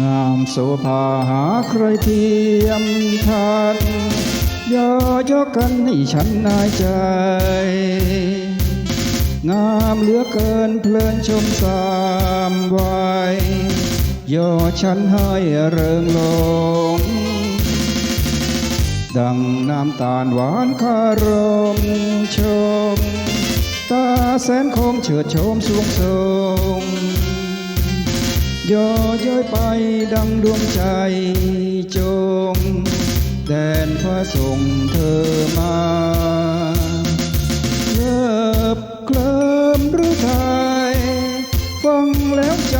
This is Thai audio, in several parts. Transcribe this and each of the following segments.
งามโสภาหาใครเทียมทันอย่ายกกันให้ฉันนายใจ งามเหลือเกินเพลินชมสามวัยย่อฉันให้เริงลง ดังน้ำตาลหวานคารมชม ตาแสนคมเฉิดโฉมสวงทรง ย่อย้อยไปดังดวงใจจง แดนฟ้าส่งเธอมาเลิบเคลิมรือไทยฟังแล้วใจ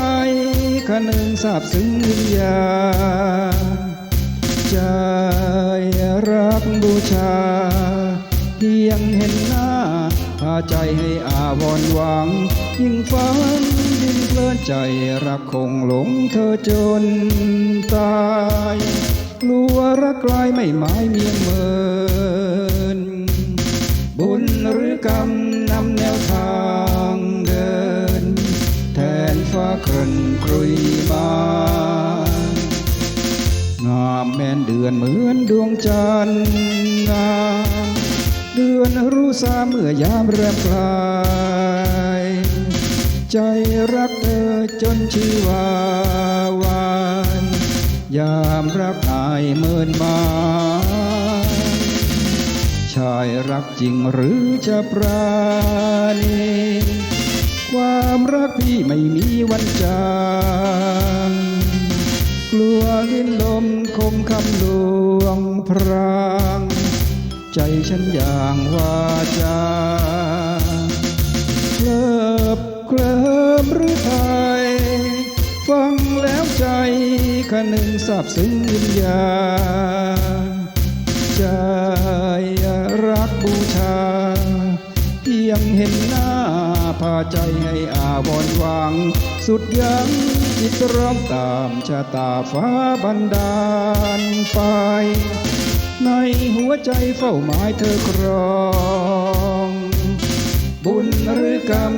คนึงทราบซึ้งวิญญาใจรักบูชาเพียงเห็นหน้าพาใจให้อาวรหวัง ยิ่งเพลิน ใจรักคงหลงเธอจนตายกลัวรักไกลไม่หมายเมียเมิน บุญหรือกรรมนำแนวทางเดิน แทนฟ้าครึนครุยมางามแม่นเดือนเหมือนดวงจันทร์งามเดือนรู้สาเมื่อยามแรมคลา ใจรักเธอจนชีวาวานยามรักอายเมินมาชายรักจริงหรือจะปราณีความรักพี่ไม่มีวันจางกลัวลิ้นลมคมคำลวงพราง ใจฉันอย่างว่าจา แล้วใจคะนึงทราบซึ้งวิญญาณใจรักบูชา เพียงเห็นหน้าพาใจให้อาวรหวัง สุดยังจิตร้องตามชะตาฟ้าบันดาลไป ในหัวใจเฝ้าหมายเธอครอง บุญหรือกรรม